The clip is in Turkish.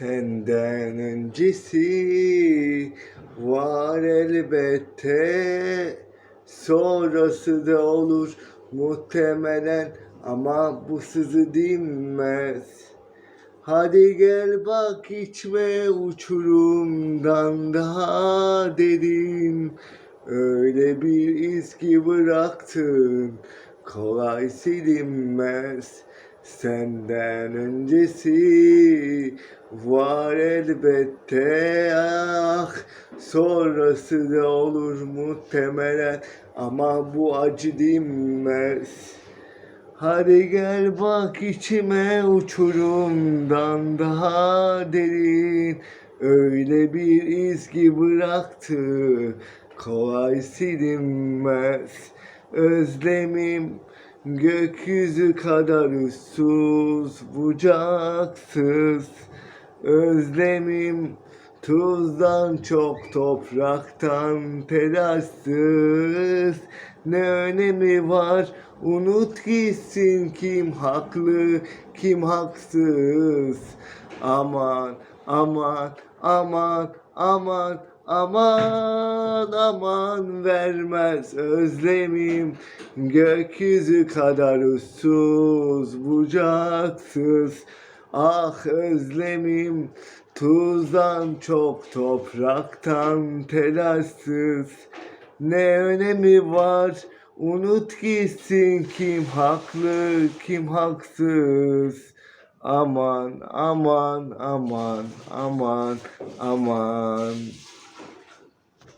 Senden öncesi var elbette. Sonrası da olur muhtemelen Ama bu sızı dinmez. Hadi gel bak içme uçurumdan daha derin Öyle bir iz ki bıraktın kolay silinmez Senden öncesi var elbette ah. Sonrası da olur muhtemelen. Ama bu acı dinmez. Hadi gel bak içime uçurumdan daha derin. Öyle bir iz ki bıraktı kolay silinmez. Özlemim gökyüzü kadar uçsuz bucaksız. Özlemim tuzdan çok topraktan telaşsız Ne önemi var? Unut gitsin kim haklı kim haksız. Aman aman aman aman aman aman vermez özlemim. Gökyüzü kadar uçsuz bucaksız. Ah özlemim tuzdan çok topraktan telaşsız Ne önemi var? Unut gitsin kim haklı kim haksız. Aman aman aman aman aman